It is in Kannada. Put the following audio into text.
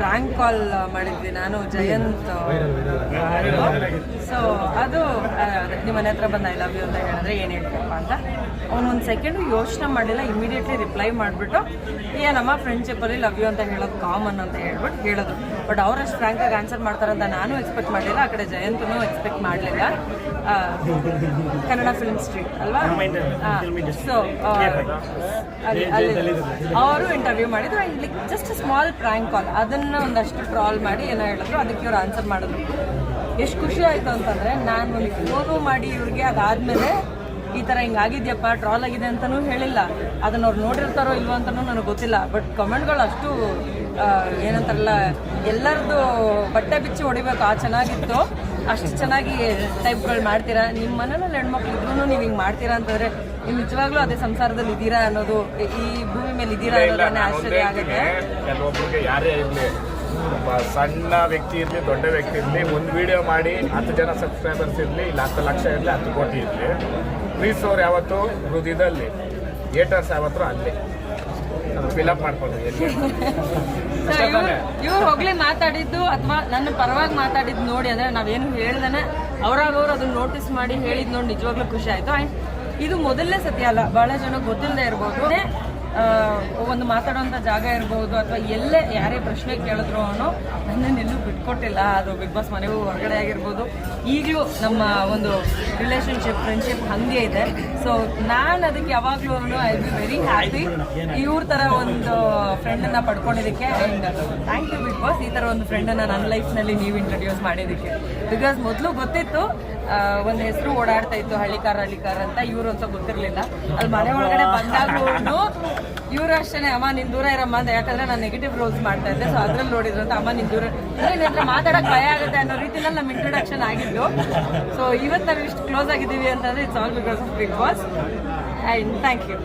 ಪ್ರ್ಯಾಂಕ್ ಕಾಲ್ ಮಾಡಿದ್ವಿ. ನಾನು ಜಯಂತ್ ಸೊ ಅದು ನಿಮ್ಮ ಮನೆ ಹತ್ರ ಬಂದ ಐ ಲವ್ ಯು ಅಂತ ಹೇಳಿದ್ರೆ ಏನು ಹೇಳ್ತಪ್ಪ ಅಂತ. ಅವ್ನು ಒಂದು ಸೆಕೆಂಡು ಯೋಚನೆ ಮಾಡಿಲ್ಲ ಇಮಿಡಿಯೇಟ್ಲಿ ರಿಪ್ಲೈ ಮಾಡಿಬಿಟ್ಟು ಏನಮ್ಮ ಫ್ರೆಂಡ್ಶಿಪ್ಪಲ್ಲಿ ಲವ್ ಯು ಅಂತ ಹೇಳೋದು ಕಾಮನ್ ಅಂತ ಹೇಳ್ಬಿಟ್ಟು ಹೇಳೋದು. ಬಟ್ ಅವರಷ್ಟು ಫ್ರ್ಯಾಂಕಾಗಿ ಆನ್ಸರ್ ಮಾಡ್ತಾರಂತ ನಾನು ಎಕ್ಸ್ಪೆಕ್ಟ್ ಮಾಡಿಲ್ಲ ಆ ಕಡೆ ಜಯಂತನು ಎಕ್ಸ್ಪೆಕ್ಟ್ ಮಾಡಲಿಲ್ಲ. ಕನ್ನಡ ಫಿಲ್ಮ್ ಸ್ಟ್ರೀಟ್ ಅಲ್ವಾ? ಸೊ ಅಲ್ಲಿ ಅಲ್ಲಿ ಅವರು ಇಂಟರ್ವ್ಯೂ ಮಾಡಿದ್ರು ಇಲ್ಲಿ like just small prank call ಅದನ್ನು ಒಂದಷ್ಟು ಟ್ರಾಲ್ ಮಾಡಿ ಏನೋ ಹೇಳಿದ್ರು ಅದಕ್ಕೆ ಇವ್ರು ಆನ್ಸರ್ ಮಾಡಿದ್ರು. ಎಷ್ಟು ಖುಷಿ ಆಯಿತು ಅಂತಂದರೆ ನಾನು ಒಂದು ಫೋನು ಮಾಡಿ ಇವ್ರಿಗೆ ಅದಾದಮೇಲೆ ಈ ಥರ ಹಿಂಗಾಗಿದ್ಯಪ್ಪ ಟ್ರಾಲ್ ಆಗಿದೆ ಅಂತಲೂ ಹೇಳಿಲ್ಲ. ಅದನ್ನ ಅವ್ರು ನೋಡಿರ್ತಾರೋ ಇಲ್ವೋ ಅಂತಲೂ ನನಗೆ ಗೊತ್ತಿಲ್ಲ. ಬಟ್ ಕಮೆಂಟ್ಗಳು ಅಷ್ಟು ಏನಂತಾರಲ್ಲ ಎಲ್ಲರದು ಬಟ್ಟೆ ಬಿಚ್ಚಿ ಹೊಡಿಬೇಕು ಆ ಚೆನ್ನಾಗಿತ್ತು. ಅಷ್ಟು ಚೆನ್ನಾಗಿ ಟೈಪ್ಗಳು ಮಾಡ್ತೀರಾ? ನಿಮ್ಮ ಮನೇಲಿ ಹೆಣ್ಮಕ್ಳು ಇದ್ರೂ ನೀವು ಹಿಂಗೆ ಮಾಡ್ತೀರಾ ಅಂತಂದರೆ ನೀವು ನಿಜವಾಗ್ಲೂ ಅದೇ ಸಂಸಾರದಲ್ಲಿ ಇದ್ದೀರಾ ಅನ್ನೋದು ಈ ಭೂಮಿ ಮೇಲೆ ಇದ್ದೀರಾ ಅನ್ನೋದನ್ನೇ ಆಶ್ಚರ್ಯ ಆಗುತ್ತೆ. ಸಣ್ಣ ವ್ಯಕ್ತಿ ಇರಲಿ ದೊಡ್ಡ ವ್ಯಕ್ತಿ ಇರಲಿ ಒಂದು ವಿಡಿಯೋ ಮಾಡಿ ಹತ್ತು ಜನ ಸಬ್ಸ್ಕ್ರೈಬರ್ಸ್ ಇರಲಿ ಇಲ್ಲ ಹತ್ತು ಲಕ್ಷ ಇರಲಿ ಹತ್ತು ಕೋಟಿ ಇರಲಿ. ಪ್ರೀಸೋರು ಯಾವತ್ತು ಹೃದಯದಲ್ಲಿ ಥಿಯೇಟರ್ಸ್ ಯಾವತ್ತೂ ಅಲ್ಲಿ. ಫಿಲಪ್ ಮಾಡ್ಕೊಂಡು ಎಲ್ಲಿ ಇವ್ರು ಹೋಗ್ಲಿ ಮಾತಾಡಿದ್ದು ಅಥವಾ ನನ್ನ ಪರವಾಗಿ ಮಾತಾಡಿದ್ದು ನೋಡಿ ಅಂದ್ರೆ ನಾವೇನು ಹೇಳ್ದೇನೆ ಅವ್ರಾಗವ್ರು ಅದನ್ನ ನೋಟಿಸ್ ಮಾಡಿ ಹೇಳಿದ್ ನೋಡಿ ನಿಜವಾಗ್ಲೂ ಖುಷಿ ಆಯ್ತು. ಇದು ಮೊದಲನೇ ಸತಿ ಅಲ್ಲ ಬಹಳ ಜನ ಗೊತ್ತಿಲ್ಲದೆ ಇರ್ಬೋದು. ಒಂದು ಮಾತಾಡೋಂಥ ಜಾಗ ಇರ್ಬೋದು ಅಥವಾ ಎಲ್ಲೇ ಯಾರೇ ಪ್ರಶ್ನೆ ಕೇಳಿದ್ರು ಅವನು ನನ್ನನ್ನೆಲ್ಲೂ ಬಿಟ್ಕೊಟ್ಟಿಲ್ಲ. ಅದು ಬಿಗ್ ಬಾಸ್ ಮನೆಗೂ ಹೊರಗಡೆ ಆಗಿರ್ಬೋದು. ಈಗಲೂ ನಮ್ಮ ಒಂದು ರಿಲೇಶನ್ಶಿಪ್ ಫ್ರೆಂಡ್ಶಿಪ್ ಹಾಗೆ ಇದೆ. ಸೊ ನಾನು ಅದಕ್ಕೆ ಯಾವಾಗಲೂ ಐ ಬಿ ವೆರಿ ಹ್ಯಾಪಿ ಇವ್ರ ಥರ ಒಂದು ಫ್ರೆಂಡನ್ನು ಪಡ್ಕೊಂಡಿದ್ದಕ್ಕೆ and thank you Bigg Boss. ಈ ಥರ ಒಂದು ಫ್ರೆಂಡನ್ನು ನನ್ನ ಲೈಫ್ನಲ್ಲಿ ನೀವು ಇಂಟ್ರೊಡ್ಯೂಸ್ ಮಾಡಿದ್ದಕ್ಕೆ. ಬಿಕಾಸ್ ಮೊದಲು ಗೊತ್ತಿತ್ತು ಒಂದು ಹೆಸರು ಓಡಾಡ್ತಾ ಇತ್ತು, ಹಳ್ಳಿಕಾರ ಹಳ್ಳಿಕಾರ ಅಂತ. ಇವರು ಅಂತ ಗೊತ್ತಿರಲಿಲ್ಲ. ಅಲ್ಲಿ ಮನೆ ಒಳಗಡೆ ಬಂದಾಗೂ ಇವರು ಅಷ್ಟೇ ಅಮ್ಮ, ನಿನ್ ದೂರ ಇರಮ್ಮ ಅಂತ. ಯಾಕಂದ್ರೆ ನಾನು ನೆಗೆಟಿವ್ ರೋಲ್ಸ್ ಮಾಡ್ತಾ ಇದ್ದೆ ಸೊ ಅದ್ರಲ್ಲಿ ನೋಡಿದ್ರು ಅಂತ, ಅಮ್ಮ, ನಿನ್ ದೂರ ಮಾತಾಡಕ್ ಭಯ ಆಗುತ್ತೆ ಅನ್ನೋ ರೀತಿನಲ್ಲಿ ನಮ್ಮ ಇಂಟ್ರೊಡಕ್ಷನ್ ಆಗಿದ್ದು. ಸೊ ಇವತ್ತು ನಾವು ಇಷ್ಟು ಕ್ಲೋಸ್ ಆಗಿದ್ದೀವಿ ಅಂತಂದ್ರೆ it's all because of Bigg Boss and thank you